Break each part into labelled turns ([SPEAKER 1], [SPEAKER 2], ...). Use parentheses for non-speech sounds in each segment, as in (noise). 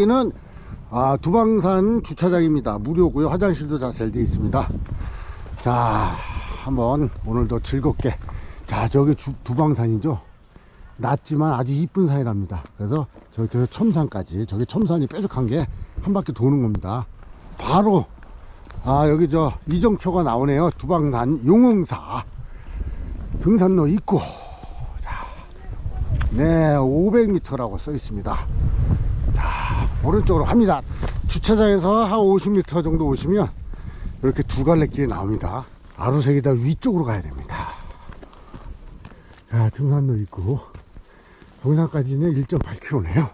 [SPEAKER 1] 여기는 아, 두방산 주차장입니다. 무료고요. 화장실도 다 잘 되어 있습니다. 자, 한번 오늘도 즐겁게. 자, 저기 주- 두방산이죠. 낮지만 아주 이쁜 산이랍니다. 그래서 저기 첨산까지 저기 첨산이 뾰족한 게 한 바퀴 도는 겁니다. 바로 아 여기 저 이정표가 나오네요. 두방산 용흥사 등산로 입구. 자, 네 500m라고 써 있습니다. 자 오른쪽으로 갑니다. 주차장에서 한 50m 정도 오시면 이렇게 두 갈래 길이 나옵니다. 아로색이 다 위쪽으로 가야 됩니다. 자 등산로 입구. 동산까지는 1.8km네요.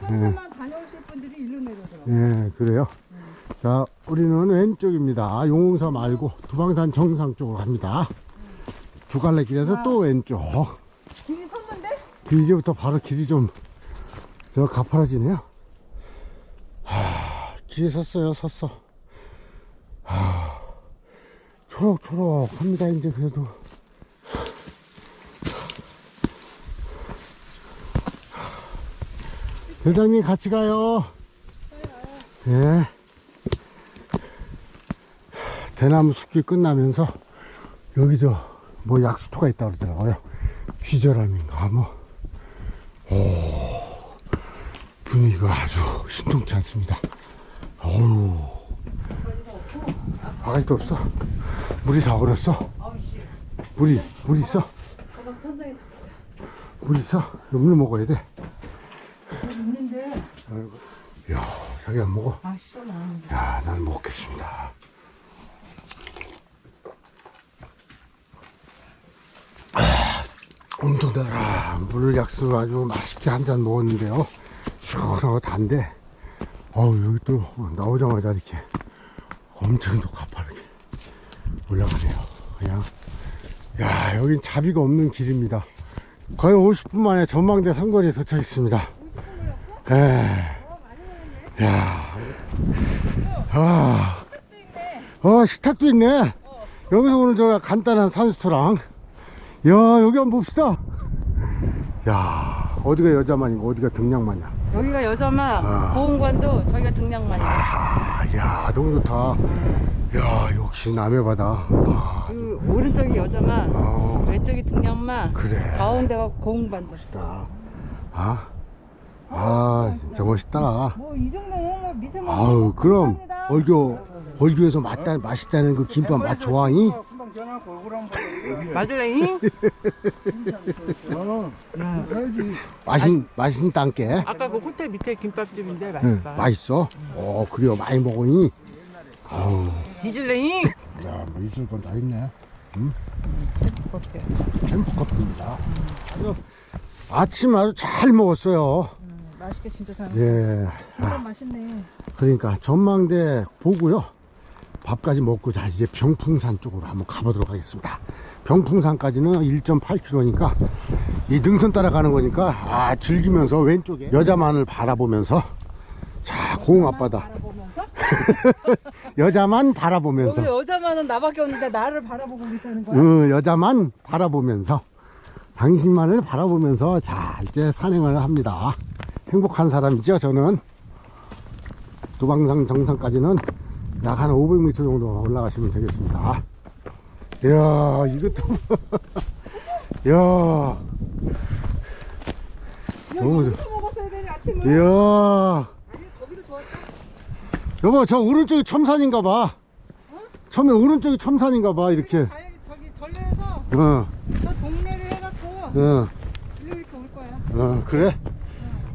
[SPEAKER 2] 부산만 다녀오실 분들이 일로 내려오더라고요.
[SPEAKER 1] 예, 그래요. 자, 우리는 왼쪽입니다. 용흥사 말고 두방산 정상 쪽으로 갑니다. 두 갈래 길에서 또 왼쪽. 그 이제부터 바로 길이 좀, 저 가파라지네요. 하, 길에 섰어요, 섰어. 하, 초록초록 합니다, 이제 그래도. 대장님 같이 가요. 예. 대나무 숲길 끝나면서 여기 저 뭐 약수터가 있다 그러더라고요. 귀절함인가 뭐. 오, 분위기가 아주 신통치 않습니다. 어우. 아가지도 없어. 물이 다 얼었어. 물이, 물 있어. 물 있어. 물 먹어야 돼.
[SPEAKER 2] 물 있는데.
[SPEAKER 1] 아이고. 야, 자기 안 먹어?
[SPEAKER 2] 아, 시원하.
[SPEAKER 1] 야, 난 먹겠습니다. 아, 엄청 달아. 물 약수 아주 맛있게 한 잔 먹었는데요. 시원하고 단데, 어우, 여기 또 나오자마자 이렇게 엄청 또 가파르게 올라가네요. 그냥, 야, 여긴 자비가 없는 길입니다. 거의 50분 만에 전망대 선거리에 도착했습니다. 에, 야, 아, 어, 식탁도 있네. 여기서 오늘 저 간단한 산수토랑. 야, 여기 한번 봅시다. 야, 어디가 여자만이고 어디가 등량만이야.
[SPEAKER 2] 여기가 여자만,
[SPEAKER 1] 아.
[SPEAKER 2] 보험관도 저희가 등량만이에요.
[SPEAKER 1] 아, 야, 너무 좋다. 야, 역시 남해 바다. 아,
[SPEAKER 2] 그 오른쪽이 여자만,
[SPEAKER 1] 어,
[SPEAKER 2] 왼쪽이 등량만,
[SPEAKER 1] 그래.
[SPEAKER 2] 가운데가 보험관도.
[SPEAKER 1] 멋있다. 아, 아, 진짜 멋있다.
[SPEAKER 2] 뭐 이 정도면 뭐 미세먼지.
[SPEAKER 1] 아우, 그럼. 얼교, 얼교에서 맛다, 맛있다는 그 김밥 맛 좋아하니?
[SPEAKER 2] 맞을래잉? (laughs)
[SPEAKER 1] 맛있, 맛있는 땅게.
[SPEAKER 3] 아까 그 호텔 밑에 김밥집인데
[SPEAKER 1] 응,
[SPEAKER 3] 맛있다.
[SPEAKER 1] 맛있어? 어, 그래요. 많이 먹으니? 아우,
[SPEAKER 3] 뒤질래잉?
[SPEAKER 1] 야, 뭐 있을 건 다 있네. 응? 캠프 커피입니다. 아주 아침 아주 잘 먹었어요.
[SPEAKER 2] 음, 맛있게 진짜 잘.
[SPEAKER 1] 예.
[SPEAKER 2] 진짜 맛있네.
[SPEAKER 1] 그러니까 전망대 보고요. 밥까지 먹고 자 이제 병풍산 쪽으로 한번 가보도록 하겠습니다. 병풍산까지는 1.8km니까 이 능선 따라가는 거니까 아 즐기면서 왼쪽에 여자만을 바라보면서 자 고흥 앞바다? (laughs) 여자만 바라보면서
[SPEAKER 2] 여기 여자만은 나밖에 없는데 나를 바라보고 있다는 거야?
[SPEAKER 1] 어, 여자만 바라보면서 당신만을 바라보면서 자 이제 산행을 합니다 행복한 사람이죠 저는 두방산 정상까지는 약 한 500m 정도 올라가시면 되겠습니다 이야 이것도 (laughs) 이야 너무 좋
[SPEAKER 2] 여기서 먹었어야 되니 아침에.
[SPEAKER 1] 이야. 여보 저 오른쪽이 첨산인가 봐 처음에 오른쪽이 첨산인가 이렇게
[SPEAKER 2] 저기 전례에서
[SPEAKER 1] 어,
[SPEAKER 2] 저 동네를 해갖고
[SPEAKER 1] 어.
[SPEAKER 2] 일로 이렇게 올 거야.
[SPEAKER 1] 어 그래?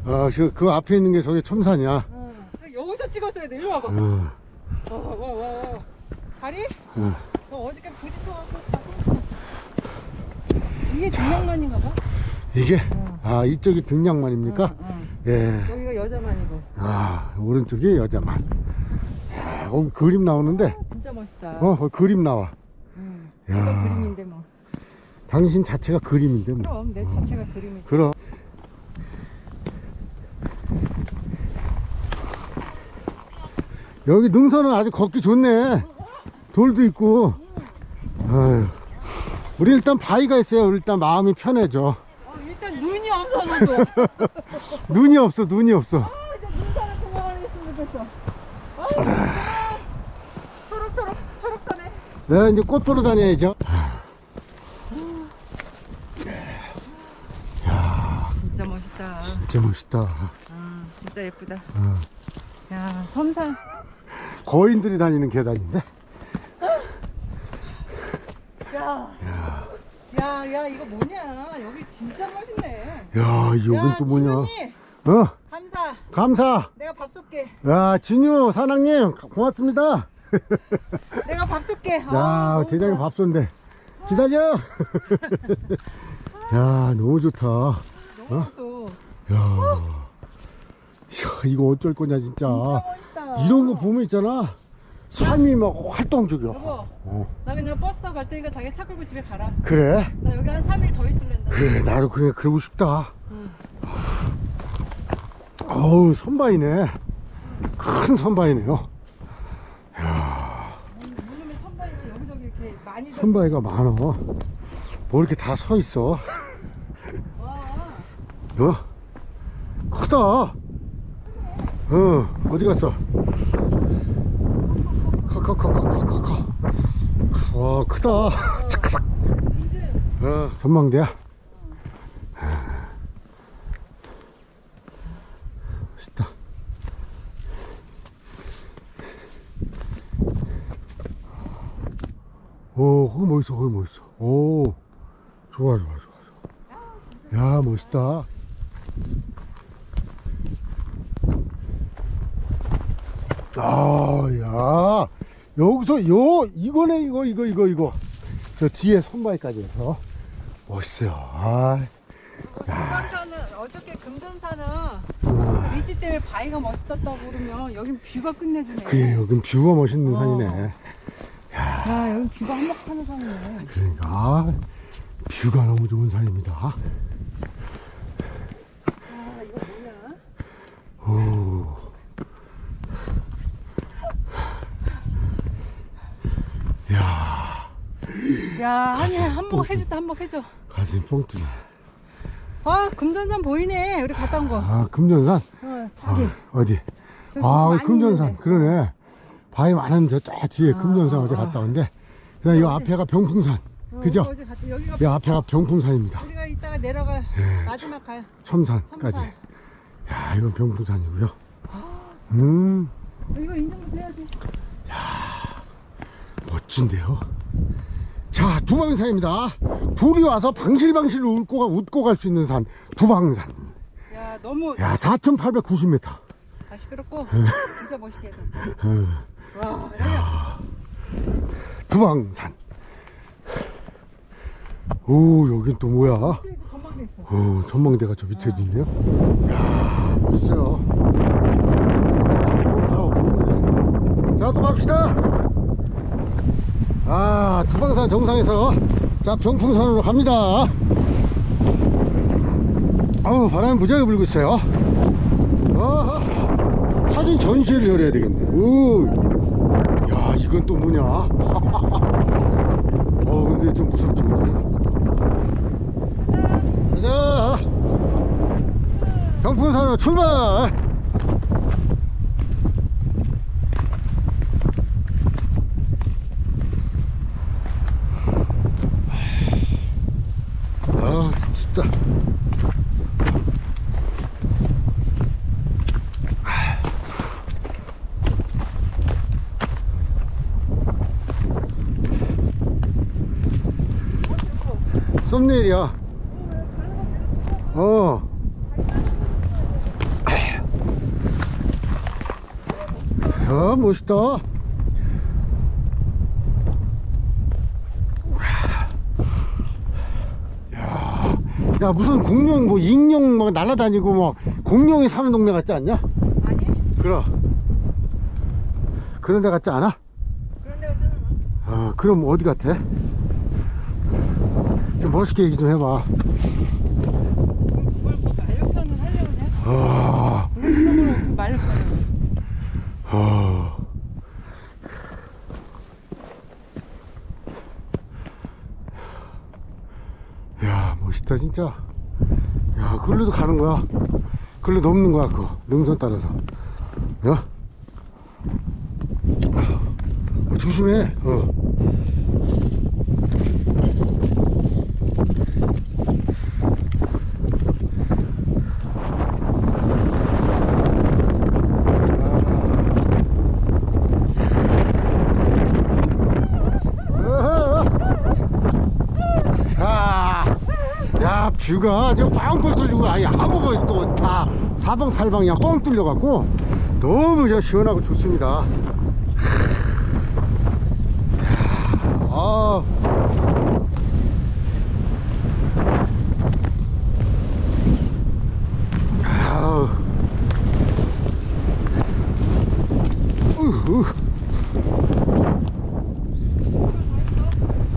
[SPEAKER 1] 어, 그, 그 앞에 있는 게 저기 첨산이야.
[SPEAKER 2] 어. 여기서 찍었어야 돼. 일로 와봐.
[SPEAKER 1] 어,
[SPEAKER 2] 어, 어, 어, 어. 다리?
[SPEAKER 1] 어.
[SPEAKER 2] 너 어저께 부딪혀갖고 이게 중량만인가 봐?
[SPEAKER 1] 이게, 아, 이쪽이 등량만입니까?
[SPEAKER 2] 응, 응.
[SPEAKER 1] 예.
[SPEAKER 2] 여기가 여자만이고.
[SPEAKER 1] 아, 오른쪽이 여자만. 야, 어, 그림 나오는데?
[SPEAKER 2] 진짜 멋있다.
[SPEAKER 1] 어, 어, 그림 나와.
[SPEAKER 2] 응.
[SPEAKER 1] 야.
[SPEAKER 2] 이거 그림인데 뭐.
[SPEAKER 1] 당신 자체가 그림인데, 뭐.
[SPEAKER 2] 그럼 내 자체가 그림이지.
[SPEAKER 1] 그럼. 여기 능선은 아주 걷기 좋네. 돌도 있고. 아유. 우리 일단 바위가 있어요. 일단 마음이 편해져.
[SPEAKER 2] 어, 일단 눈이 없어서 좋아. (laughs)
[SPEAKER 1] 눈이 없어, 눈이 없어.
[SPEAKER 2] 아, 이제 좋겠어. 아. 초록초록. 네,
[SPEAKER 1] 이제 꽃 보러 다녀야죠.
[SPEAKER 2] 진짜 멋있다.
[SPEAKER 1] 진짜 멋있다.
[SPEAKER 2] 아, 진짜 예쁘다.
[SPEAKER 1] 어.
[SPEAKER 2] 야, 섬산.
[SPEAKER 1] 거인들이 다니는 계단인데?
[SPEAKER 2] 야. 야, 야, 이거 뭐냐? 여기 진짜 멋있네.
[SPEAKER 1] 야, 여긴
[SPEAKER 2] 야,
[SPEAKER 1] 또 뭐냐?
[SPEAKER 2] 진우님,
[SPEAKER 1] 어,
[SPEAKER 2] 감사.
[SPEAKER 1] 감사.
[SPEAKER 2] 내가 밥 쏠게.
[SPEAKER 1] 야, 진유 사장님, 고맙습니다. (laughs)
[SPEAKER 2] 내가 밥 쏠게.
[SPEAKER 1] 야,
[SPEAKER 2] 아,
[SPEAKER 1] 대장이. 밥 쏜대. 기다려. (laughs) 야, 너무 좋다.
[SPEAKER 2] 너무 멋있어.
[SPEAKER 1] 야, 야, 이거 어쩔 거냐, 진짜.
[SPEAKER 2] 멋있다.
[SPEAKER 1] 이런 거 보면 있잖아. 삶이 막 활동적이야.
[SPEAKER 2] 여보.
[SPEAKER 1] 어.
[SPEAKER 2] 나 그냥 버스 타고 갈 테니까 자기 차 끌고 집에 가라.
[SPEAKER 1] 그래?
[SPEAKER 2] 나 여기 한 3일 더 있을랜다.
[SPEAKER 1] 그래, 나도 그냥 그러고 싶다.
[SPEAKER 2] 응.
[SPEAKER 1] 어우, 선바이네. 큰 선바이네요.
[SPEAKER 2] 요즘에 선바이가 여기저기 이렇게 많이 들-
[SPEAKER 1] 선바이가 많어. 뭐 이렇게 다 서 있어.
[SPEAKER 2] 와.
[SPEAKER 1] 어? 크다. 어, 어디 갔어? 커커커커커커. 와, 크다. 어, 전망대야. 멋있다. 오, 거기 멋있어, 거기 멋있어. 오, 좋아, 좋아, 좋아, 좋아. 야, 멋있다. 아, 야. 여기서, 요, 이거네, 이거, 이거, 이거, 이거. 저 뒤에 선바위까지 해서. 멋있어요. 아,
[SPEAKER 2] 금강산은 어저께
[SPEAKER 1] 아.
[SPEAKER 2] 위치 때문에 바위가 멋있었다고 그러면 여긴 뷰가 끝내주네.
[SPEAKER 1] 그래, 여긴 뷰가 멋있는
[SPEAKER 2] 어.
[SPEAKER 1] 산이네.
[SPEAKER 2] 야, 여기 뷰가 한몫하는 산이네.
[SPEAKER 1] 그러니까, 아, 뷰가 너무 좋은 산입니다.
[SPEAKER 2] 아, 이거 뭐냐?
[SPEAKER 1] 오. 야,
[SPEAKER 2] 야, 아니 한몫 해줬다, 한몫 해줘.
[SPEAKER 1] 가슴 뻥 뚫려.
[SPEAKER 2] 아, 금전산 보이네. 우리 갔다 온 거.
[SPEAKER 1] 아, 금전산?
[SPEAKER 2] 어, 저기.
[SPEAKER 1] 아, 어디? 아, 금전산.
[SPEAKER 2] 있는데.
[SPEAKER 1] 그러네. 바위 많은 저쫙 뒤에
[SPEAKER 2] 아,
[SPEAKER 1] 금전산
[SPEAKER 2] 아,
[SPEAKER 1] 어제
[SPEAKER 2] 아.
[SPEAKER 1] 갔다 왔는데, 그다음 이 앞에가 병풍산.
[SPEAKER 2] 어,
[SPEAKER 1] 그죠?
[SPEAKER 2] 여기가
[SPEAKER 1] 이 앞에가 병풍산입니다.
[SPEAKER 2] 우리가 이따가 내려가
[SPEAKER 1] 예.
[SPEAKER 2] 마지막 가요.
[SPEAKER 1] 첨산까지.
[SPEAKER 2] 첨산.
[SPEAKER 1] 야, 이건 병풍산이고요. 음,
[SPEAKER 2] 어, 이거 인정도 해야지.
[SPEAKER 1] 멋진데요. 자, 두방산입니다. 불이 와서 방실방실 웃고, 가- 웃고 갈 수 있는 산, 두방산.
[SPEAKER 2] 야, 너무
[SPEAKER 1] 야, 4,890m.
[SPEAKER 2] 다 시끄럽고
[SPEAKER 1] 예.
[SPEAKER 2] 진짜 멋있게.
[SPEAKER 1] 어,
[SPEAKER 2] 와, 여기
[SPEAKER 1] 두방산. 오, 여긴 또 뭐야?
[SPEAKER 2] 전망대 있어.
[SPEAKER 1] 어, 전망대가 저 밑에도 있네요. 야, 멋있어요. 어, 좋은데. 자, 또 갑시다. 아, 두방산 정상에서 자 병풍산으로 갑니다. 아우 바람이 무지하게 불고 있어요. 어, 사진 전시회를 열어야 되겠네. 오, 야, 이건 또 뭐냐? (laughs) 어, 근데 좀 무섭죠? 가자 경풍산으로 출발 아 진짜 썸네일이야 어. 야, 멋있다. 야, 야, 무슨 공룡, 뭐, 익룡 막 날아다니고, 뭐, 공룡이 사는 동네 같지 않냐?
[SPEAKER 2] 아니?
[SPEAKER 1] 그럼. 그런 데 같지 않아?
[SPEAKER 2] 그런 데가 있잖아.
[SPEAKER 1] 아, 그럼 어디 같아? 좀 멋있게 얘기 좀 해봐. 아? 아. 야, 멋있다, 진짜. 야, 글로도 가는 거야. 글로 넘는 거야, 그거. 능선 따라서. 야? 어, 조심해. 어. 야, 야, 뷰가 지금 빵빵 뚫리고, 아예 아무거 또다 사방팔방이야 뻥 뚫려갖고, 너무 저 시원하고 좋습니다. 야, 아.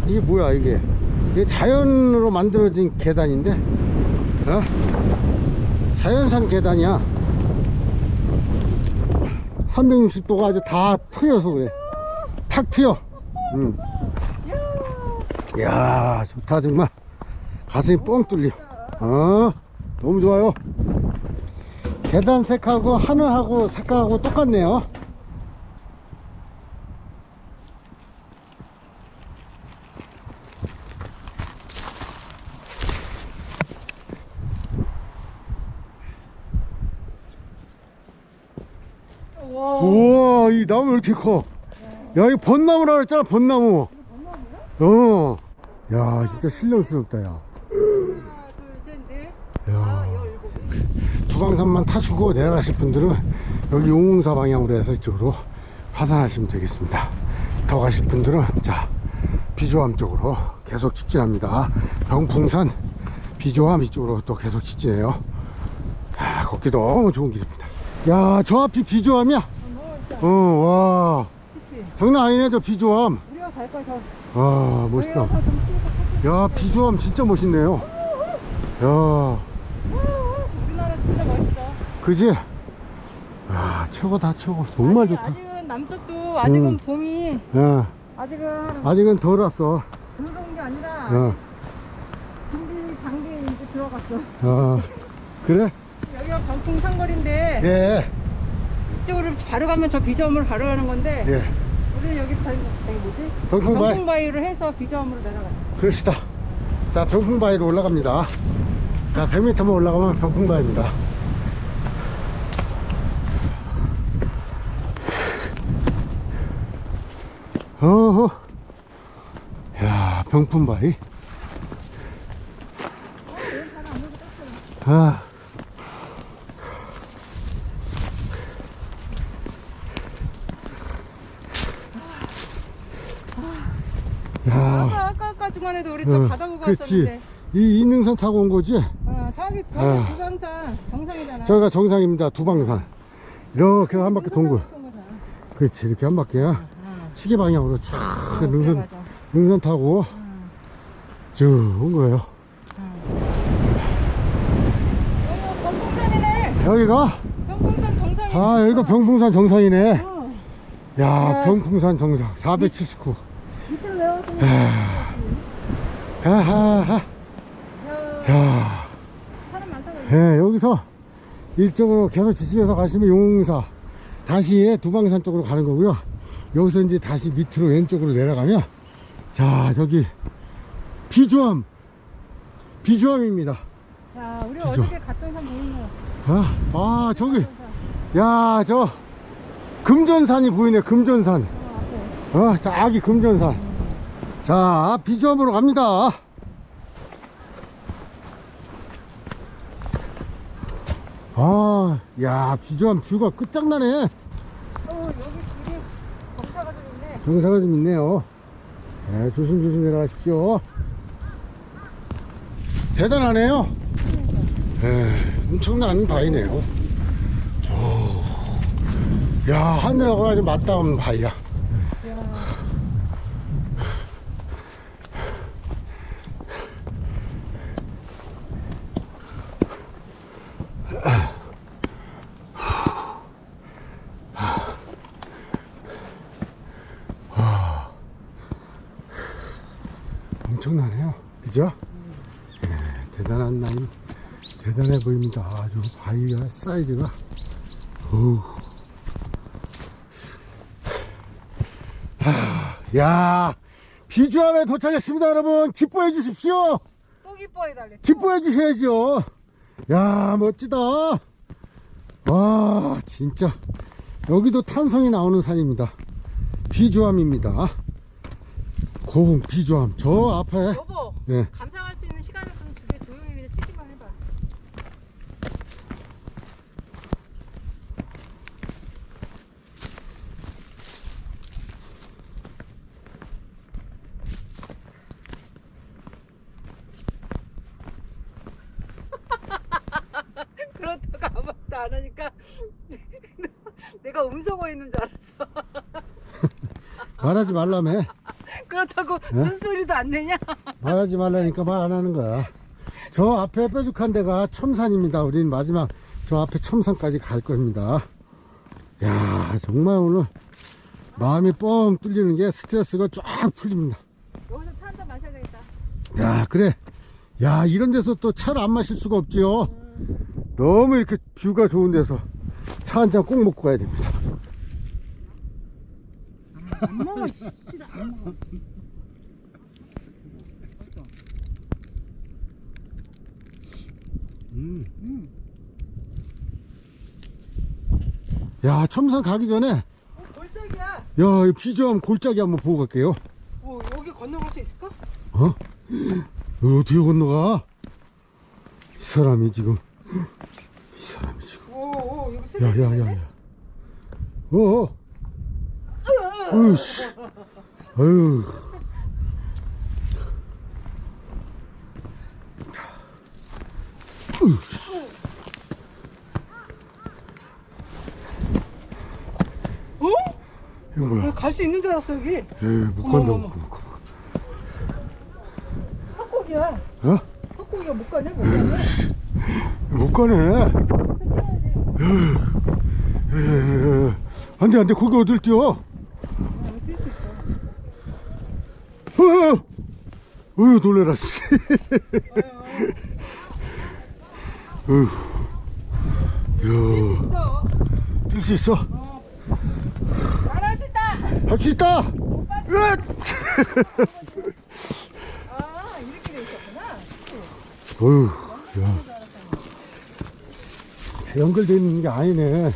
[SPEAKER 1] 이게 뭐야 이게 이게 자연으로 만들어진 계단인데 어? 자연산 계단이야. 360도가 아주 다 트여서 그래. 탁 트여. 응. 이야 좋다 정말. 가슴이 뻥 뚫려. 어? 너무 좋아요. 계단 색하고 하늘하고 색깔하고 똑같네요
[SPEAKER 2] 와.
[SPEAKER 1] 커? 야이 벚나무라 그랬잖아 벚나무 어. 야 진짜 신령스럽다 야. 야. 두강산만 타시고 내려가실 분들은 여기 용웅사 방향으로 해서 이쪽으로 화산하시면 되겠습니다. 더 가실 분들은 자 비조암 쪽으로 계속 직진합니다. 병풍산 비조암 이쪽으로 또 계속 직진해요. 아, 걷기 너무 좋은 길입니다. 야, 저 앞이 비조암이야?
[SPEAKER 2] 어,
[SPEAKER 1] 와.
[SPEAKER 2] 그치.
[SPEAKER 1] 장난 아니네, 저 비조암.
[SPEAKER 2] 우리가 갈 거야, 더.
[SPEAKER 1] 와, 멋있다.
[SPEAKER 2] 우리가 더좀 뛰어서
[SPEAKER 1] 야, 비조암 진짜 멋있네요. 야,
[SPEAKER 2] 우리나라 진짜 멋있어.
[SPEAKER 1] 그지? 아, 최고다, 최고. 정말
[SPEAKER 2] 아직,
[SPEAKER 1] 좋다.
[SPEAKER 2] 아직은 남쪽도 아직은
[SPEAKER 1] 음.
[SPEAKER 2] 봄이
[SPEAKER 1] 야,
[SPEAKER 2] 아직은
[SPEAKER 1] 아직은 덜 왔어.
[SPEAKER 2] 들어온 게 아니라
[SPEAKER 1] 야,
[SPEAKER 2] 준비 단계에 이제 들어갔어.
[SPEAKER 1] 아, 그래?
[SPEAKER 2] 여기가 방풍 상거리인데
[SPEAKER 1] 예,
[SPEAKER 2] 이쪽으로 바로 가면 저 비점으로 바로 가는 건데
[SPEAKER 1] 예.
[SPEAKER 2] 우리는 여기 바- 여기 뭐지?
[SPEAKER 1] 병풍바위.
[SPEAKER 2] 병풍바위로 해서 비점으로 내려갔어.
[SPEAKER 1] 그럽시다. 자, 병풍바위로 올라갑니다. 자, 100m만 올라가면 병풍바위입니다. 어허. 야, 병풍바위. 아. 야.
[SPEAKER 2] 아까까지만 해도 우리 저
[SPEAKER 1] 어,
[SPEAKER 2] 바다 보고
[SPEAKER 1] 그치.
[SPEAKER 2] 왔었는데.
[SPEAKER 1] 이 인능선 타고 온 거지?
[SPEAKER 2] 어, 저기 저기
[SPEAKER 1] 아.
[SPEAKER 2] 두강산 정상이잖아.
[SPEAKER 1] 저기가 정상입니다. 두방산. 이렇게 한 바퀴 동굴. 그렇지. 이렇게 한 바퀴야.
[SPEAKER 2] 어.
[SPEAKER 1] 시계 방향으로 쫙
[SPEAKER 2] 어, 그래,
[SPEAKER 1] 능선,
[SPEAKER 2] 맞아.
[SPEAKER 1] 능선 타고
[SPEAKER 2] 응.
[SPEAKER 1] 쭉온 거예요.
[SPEAKER 2] 어, 병풍산이네.
[SPEAKER 1] 여기가,
[SPEAKER 2] 병풍산 정상이.
[SPEAKER 1] 아, 여기가 병풍산 정상이네.
[SPEAKER 2] 어,
[SPEAKER 1] 야,
[SPEAKER 2] 야.
[SPEAKER 1] 병풍산 정상. 479.
[SPEAKER 2] 밑으로 내려가서.
[SPEAKER 1] 야, 하하하.
[SPEAKER 2] 야.
[SPEAKER 1] 예, 여기서 이쪽으로 계속 지치해서 가시면 용사. 다시 두방산 쪽으로 가는 거고요. 여기서 이제 다시 밑으로 왼쪽으로 내려가면, 자, 저기, 비주암. 비주암입니다.
[SPEAKER 2] 야, 우리
[SPEAKER 1] 그죠?
[SPEAKER 2] 어저께 갔던 산 보이는 거.
[SPEAKER 1] 아, 아, 저기, 야, 저, 금전산이 보이네, 금전산.
[SPEAKER 2] 어.
[SPEAKER 1] 어, 자, 아기 금전산. 자, 비주암으로 갑니다. 아, 야, 비주암 뷰가 끝장나네.
[SPEAKER 2] 어, 여기 길이 경사가 좀 있네.
[SPEAKER 1] 경사가 좀 있네요. 네, 조심조심 내려가십시오. 대단하네요. 에, 엄청난 바위네요. 오, 야, 하늘하고 아주 맞닿은 바위야.
[SPEAKER 2] 야,
[SPEAKER 1] 엄청나네요. 그죠? 예, 대단한 남, 대단해 보입니다. 아주 바위가 사이즈가. 어우. 하, 야, 비주함에 도착했습니다, 여러분. 기뻐해 주십시오.
[SPEAKER 2] 또 기뻐해 달래.
[SPEAKER 1] 기뻐해 주셔야죠. 야, 멋지다. 와, 진짜. 여기도 탄성이 나오는 산입니다. 비주함입니다. 고흥 비주함. 저 앞에,
[SPEAKER 2] 여보,
[SPEAKER 1] 예.
[SPEAKER 2] 감상할 수 있는 시간을 좀 주게 조용히 그냥 찍기만 해봐. 그렇다고 아무것도 안 하니까 내가 음성어 있는 줄 알았어.
[SPEAKER 1] 말라며.
[SPEAKER 2] 그렇다고 순소리도 안 내냐?
[SPEAKER 1] 말하지 말라니까 말 안 하는 거야. 저 앞에 뾰족한 데가 첨산입니다. 우린 마지막 저 앞에 첨산까지 갈 겁니다. 야, 정말 오늘 마음이 뻥 뚫리는 게 스트레스가 쫙 풀립니다.
[SPEAKER 2] 여기서 차 한 잔 마셔야 되겠다.
[SPEAKER 1] 야, 그래. 야, 이런 데서 또 차를 안 마실 수가 없지요. 너무 이렇게 뷰가 좋은 데서 차 한 잔 꼭 먹고 가야 됩니다.
[SPEAKER 2] 안 먹어, 싫어, 안 먹어.
[SPEAKER 1] 야, 첨산 가기 전에, 야,
[SPEAKER 2] 어, 골짜기야.
[SPEAKER 1] 이 비주함 골짜기 한번 보고 갈게요.
[SPEAKER 2] 어, 여기 건너갈 수 있을까?
[SPEAKER 1] 어? 이거 어떻게 건너가? 이 사람이 지금, 이 사람이 지금.
[SPEAKER 2] 오, 오, 여기 쓰
[SPEAKER 1] 야, 야, 야, 야. 어, 어. 어휴, 씨. 어휴. 어휴, 씨.
[SPEAKER 2] 어?
[SPEAKER 1] 이거 뭐야?
[SPEAKER 2] 갈 수 있는 줄 알았어, 여기.
[SPEAKER 1] 에이, 못
[SPEAKER 2] 어머,
[SPEAKER 1] 간다,
[SPEAKER 2] 어머,
[SPEAKER 1] 못 간다.
[SPEAKER 2] 헛곡이야.
[SPEAKER 1] 어?
[SPEAKER 2] 헛곡이야, 못 가냐? 못 가냐?
[SPEAKER 1] 못 가네. 에이, 안 돼, 안 돼. 거기 어딜 뛰어?
[SPEAKER 2] 뛸수 있어.
[SPEAKER 1] 어, 어휴, 놀래라, 씨. 어휴. 야,
[SPEAKER 2] 있어.
[SPEAKER 1] 뛸수 있어?
[SPEAKER 2] 잘할 수 있다.
[SPEAKER 1] 할 수 있다!
[SPEAKER 2] 아, 이렇게 돼 있었구나.
[SPEAKER 1] 어휴, 야. 연결되어 있는 게 아니네.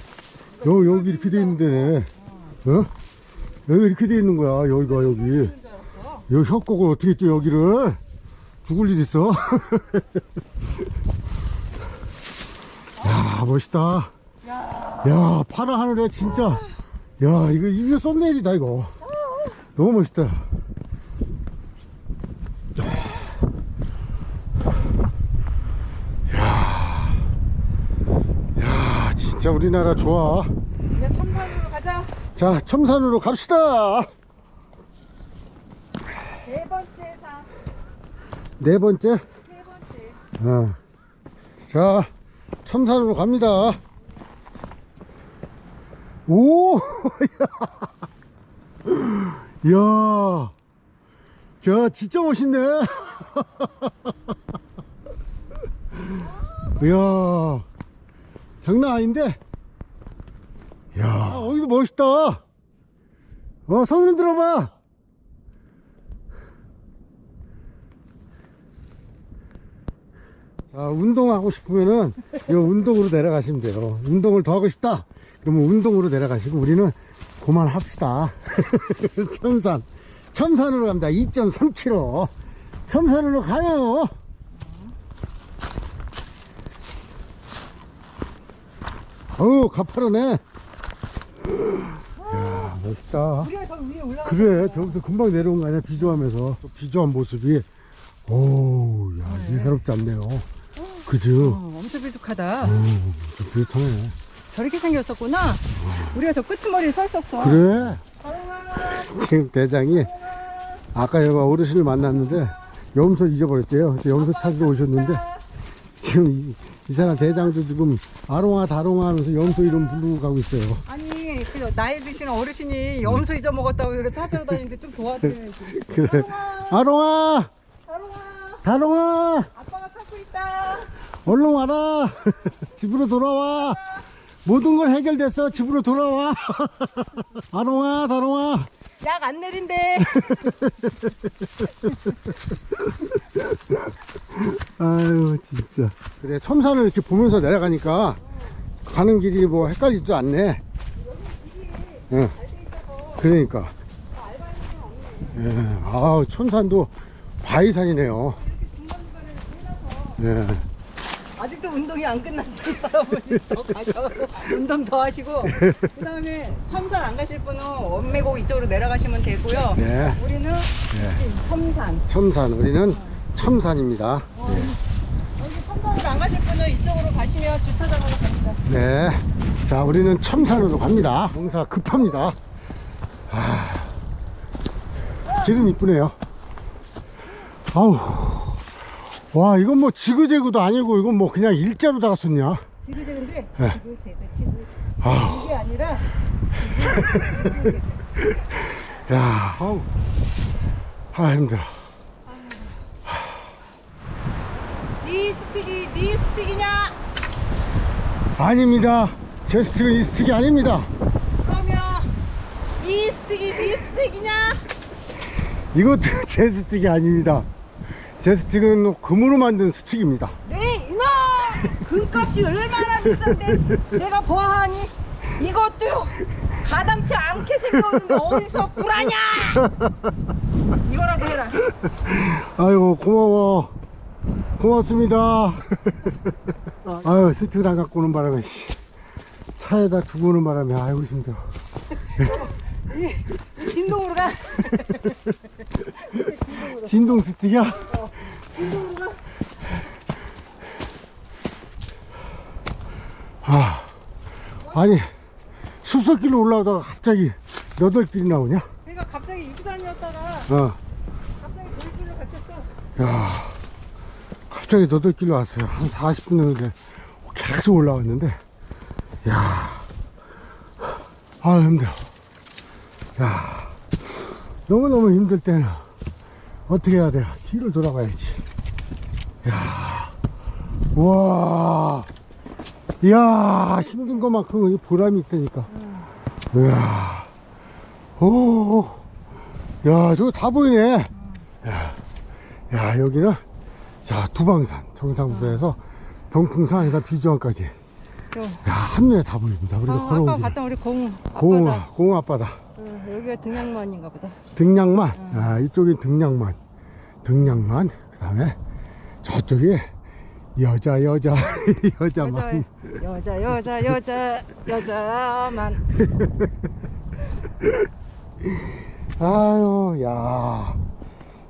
[SPEAKER 1] 여, 여기 이렇게 돼 있는데, 어? 여기 이렇게 돼 있는 거야, 여기가, 여기. 여기 협곡을 어떻게 뛰어, 여기를? 죽을 일 있어? (laughs) 야, 멋있다.
[SPEAKER 2] 야,
[SPEAKER 1] 야, 파란 하늘에 진짜. 야, 이거, 이게 썸네일이다, 이거. 너무 멋있다. 야. 야, 진짜 우리나라 좋아.
[SPEAKER 2] 이제 첨산으로 가자.
[SPEAKER 1] 자, 첨산으로 갑시다.
[SPEAKER 2] 네 번째 산,
[SPEAKER 1] 네 번째.
[SPEAKER 2] 세 번째.
[SPEAKER 1] 어. 자, 첨산으로 갑니다. 오! (laughs) 야! 야! 자, 진짜 멋있네. (laughs) 이야. 장난 아닌데? 야, 여기도 멋있다. 어, 손 들어봐. 자, 운동하고 싶으면은 이 운동으로 내려가시면 돼요. 운동을 더 하고 싶다. 그러면 운동으로 내려가시고 우리는 그만합시다. (laughs) 첨산. 첨산으로 갑니다. 2.3km. 첨산으로 가요. 어우, 가파르네. 야, 멋있다.
[SPEAKER 2] 우리가 저 위에 올라가.
[SPEAKER 1] 그래, 저기서 금방 내려온 거 아니야, 비주하면서. 저 비주한 모습이. 오, 야, 예사롭지 않네요. 그죠?
[SPEAKER 2] 어, 엄청 비숙하다.
[SPEAKER 1] 오, 좀 비슷하네.
[SPEAKER 2] 저렇게 생겼었구나. 우리가 저 끄트머리에 서 있었어.
[SPEAKER 1] 그래. 지금 대장이 아까 여기 어르신을 만났는데 염소 잊어버렸대요. 그래서 염소 찾으러 오셨는데 지금 이, 이 사람 대장도 지금 아롱아 다롱아 하면서 염소 이름 부르고 가고 있어요.
[SPEAKER 2] 아니 그 나이 드신 어르신이 염소 잊어먹었다고 이렇게 찾으러 다니는데 좀 도와줘야지. (laughs)
[SPEAKER 1] 그래. 아롱아!
[SPEAKER 2] 가롱아,
[SPEAKER 1] 다롱아!
[SPEAKER 2] 아빠가 찾고 있다.
[SPEAKER 1] 얼른 와라. (laughs) 집으로 돌아와. 모든 걸 해결됐어. 집으로 돌아와. (laughs) 다롱아, 다롱아.
[SPEAKER 2] 약 안 내린대. (laughs)
[SPEAKER 1] 아유, 진짜. 그래, 첨산을 이렇게 보면서 내려가니까 가는 길이 뭐 헷갈리지도 않네. 예. 그러니까. 예. 아우, 첨산도 바위산이네요. 예.
[SPEAKER 2] 아직도 운동이 안 끝났어요, 여러분이. 더 가셔가지고 운동 더 하시고. 그 다음에 첨산 안 가실 분은 원매곡 이쪽으로 내려가시면 되고요.
[SPEAKER 1] 네.
[SPEAKER 2] 우리는
[SPEAKER 1] 예.
[SPEAKER 2] 첨산.
[SPEAKER 1] 첨산, 우리는 첨산입니다.
[SPEAKER 2] 여기 첨산으로 안 가실 분은 이쪽으로 가시면 주차장으로 갑니다.
[SPEAKER 1] 네. 자, 우리는 첨산으로 갑니다. 농사 급합니다. 아, 길은 이쁘네요. 아우. 와, 이건 뭐 지그재그도 아니고, 이건 뭐 그냥 일자로 다가 썼냐?
[SPEAKER 2] 지그재그인데,
[SPEAKER 1] 네.
[SPEAKER 2] 지그재그, 지그.
[SPEAKER 1] 아우.
[SPEAKER 2] 이게 아니라, (laughs)
[SPEAKER 1] 야, 아우. 아, 힘들어.
[SPEAKER 2] 니 스틱이, 니 스틱이냐?
[SPEAKER 1] 아닙니다. 제 스틱은 이 스틱이 아닙니다.
[SPEAKER 2] 그러면, 이 스틱이 니 스틱이냐?
[SPEAKER 1] 이것도 (laughs) 제 스틱이 아닙니다. 제 스틱은 금으로 만든 스틱입니다.
[SPEAKER 2] 네, 이놈! 금값이 얼마나 비싼데 내가 보아하니 이것도 가당치 않게 생겼는데 어디서 구라냐! 이거라도 해라.
[SPEAKER 1] 아이고 고마워 고맙습니다 아유 스틱을 안 갖고 오는 바람에 씨, 차에다 두고 오는 바람에 아이고 힘들어
[SPEAKER 2] 진동으로 가.
[SPEAKER 1] 진동 스틱이야? 아 아니 숲속길로 올라오다가 갑자기 너덜길이 나오냐?
[SPEAKER 2] 그러니까 갑자기 육산이었다가
[SPEAKER 1] 어,
[SPEAKER 2] 갑자기 돌길로 갇혔어.
[SPEAKER 1] 야 갑자기 너덜길로 왔어요 한 40분 정도 계속 올라왔는데 야 아 힘들어 야 너무너무 힘들 때는 어떻게 해야 돼 뒤를 돌아가야지 야 우와 이야 힘든 것만큼 보람이 있다니까 이야 오 야, 저거 다 보이네. 야, 야, 여기는, 자, 두방산, 정상부에서 동풍산에다 비주항까지. 야, 한눈에 다 보입니다. 우리가
[SPEAKER 2] 어, 아까
[SPEAKER 1] 걸어온 길.
[SPEAKER 2] 봤던 우리 공
[SPEAKER 1] 공,
[SPEAKER 2] 앞바다.
[SPEAKER 1] 공 앞바다.
[SPEAKER 2] 어, 여기가 등양만인가 보다.
[SPEAKER 1] 등량만. 아, 이쪽이 등량만. 등량만. 그 다음에 저쪽이 여자, 여자, (laughs) 여자만.
[SPEAKER 2] 여자, 여자, 여자, 여자만. (laughs)
[SPEAKER 1] 아유, 야.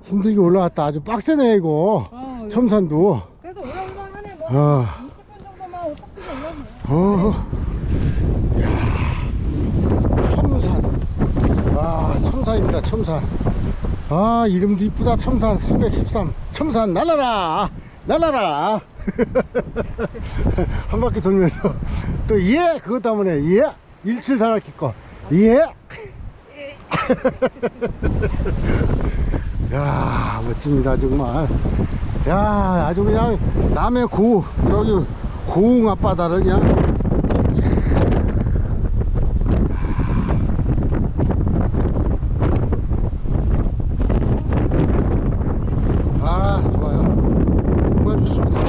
[SPEAKER 1] 힘들게 올라왔다. 아주 빡세네, 이거.
[SPEAKER 2] 어,
[SPEAKER 1] 첨산도.
[SPEAKER 2] 그래도 올라올만 하네. 뭐
[SPEAKER 1] 어.
[SPEAKER 2] 20분 정도만 올라오네.
[SPEAKER 1] 어, 야, 첨산. 와, 첨산입니다, 첨산. 아, 이름도 이쁘다, 첨산 313. 첨산, 날라라! 날라라! (laughs) 한 바퀴 돌면서, 또, 예! 그것 때문에, 예! 1741키 거, 예! (laughs) 야, 멋집니다, 정말. 야, 아주 그냥, 남의 고, 저기, 고흥 앞바다를 그냥, 아 좋아요 정말 좋습니다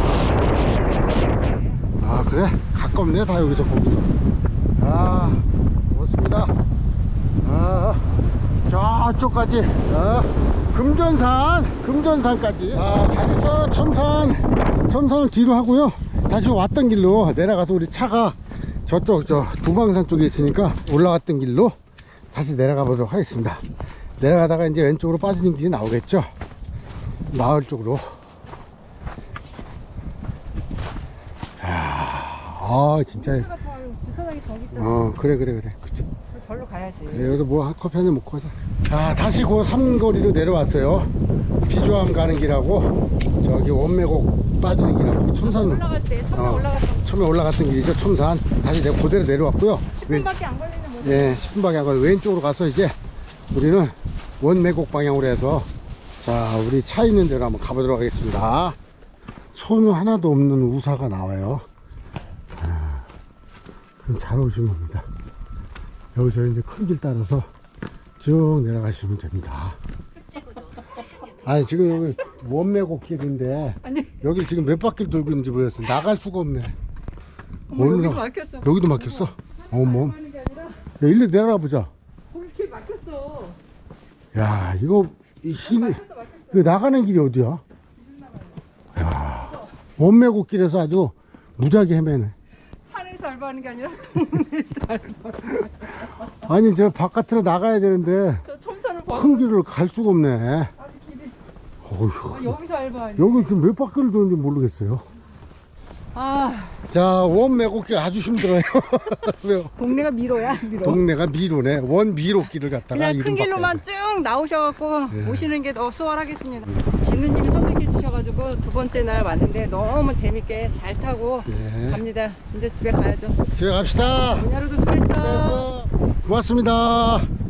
[SPEAKER 1] 아 그래 가깝네 다 여기서 거기서. 아 좋습니다. 아 저쪽까지 아, 금전산 금전산까지. 아잘 있어 첨산. 첨산을 뒤로 하고요. 다시 왔던 길로 내려가서 우리 차가 저쪽 저 두방산 쪽에 있으니까 올라갔던 길로 다시 내려가 보도록 하겠습니다. 내려가다가 이제 왼쪽으로 빠지는 길이 나오겠죠? 마을 쪽으로. 야, 아, 진짜.
[SPEAKER 2] 주차가 더, 주차장이 더 있다.
[SPEAKER 1] 어, 그래, 그래, 그래. 그치.
[SPEAKER 2] 절로 가야지.
[SPEAKER 1] 그래, 여기서 뭐, 한 커피 한 잔 먹고 가자. 자, 다시 그 삼거리로 내려왔어요. 비조암 가는 길하고, 저기 원매곡 빠지는 길하고, 첨산,
[SPEAKER 2] 올라갈 때, 처음에
[SPEAKER 1] 어.
[SPEAKER 2] 올라갔던
[SPEAKER 1] 처음에 올라갔던 길이죠, 첨산. 다시 내가 그대로 내려왔고요. 왼,
[SPEAKER 2] 10분밖에 안 걸리는 뭐.
[SPEAKER 1] 예, 10분밖에 안 걸려. 왼쪽으로 가서 이제, 우리는 원매곡 방향으로 해서, 자, 우리 차 있는 데로 한번 가보도록 하겠습니다. 손 하나도 없는 우사가 나와요. 아, 그럼 잘 오신 겁니다. 여기서 이제 큰 길 따라서 쭉 내려가시면 됩니다. 아니 지금 여기 원매곡길인데 여기 지금 몇 바퀴 돌고 있는지 모르겠어. 나갈 수가 없네.
[SPEAKER 2] 어머, 여기도
[SPEAKER 1] 나-
[SPEAKER 2] 막혔어.
[SPEAKER 1] 여기도 막혔어? 어머.
[SPEAKER 2] 하는 게 아니라
[SPEAKER 1] 야, 일로 내려가 보자.
[SPEAKER 2] 거기 길 막혔어.
[SPEAKER 1] 야, 이거, 이 흰,
[SPEAKER 2] 막혔어 막혔어.
[SPEAKER 1] 이거 나가는 길이 어디야? 야, 원매곡길에서 아주 무지하게 헤매네.
[SPEAKER 2] 알바하는 게 아니라 동네에서 알바.
[SPEAKER 1] 아니, 저 바깥으로 나가야 되는데,
[SPEAKER 2] 저 첨산을 벗어.
[SPEAKER 1] 큰 길을 갈 수가 없네.
[SPEAKER 2] 길이.
[SPEAKER 1] 어휴.
[SPEAKER 2] 아, 여기서 알바하니.
[SPEAKER 1] 여기 지금 몇 바퀴를 도는지 모르겠어요.
[SPEAKER 2] 아
[SPEAKER 1] 자, 원 매곡길 아주 힘들어요. (laughs) 왜요?
[SPEAKER 2] 동네가 미로야 미로.
[SPEAKER 1] 동네가 미로네. 원 미로길을 갔다가
[SPEAKER 2] 그냥 큰
[SPEAKER 1] 이름
[SPEAKER 2] 길로만
[SPEAKER 1] 바꿔야
[SPEAKER 2] 쭉 나오셔갖고
[SPEAKER 1] 예.
[SPEAKER 2] 오시는 게 더 수월하겠습니다. 진우님이 선택 해 주셔가지고 두 번째 날 왔는데 너무 재밌게 잘 타고
[SPEAKER 1] 돼. 예.
[SPEAKER 2] 갑니다. 이제 집에 가야죠.
[SPEAKER 1] 집에 갑시다.
[SPEAKER 2] 문야로도 수고했어.
[SPEAKER 1] 고맙습니다.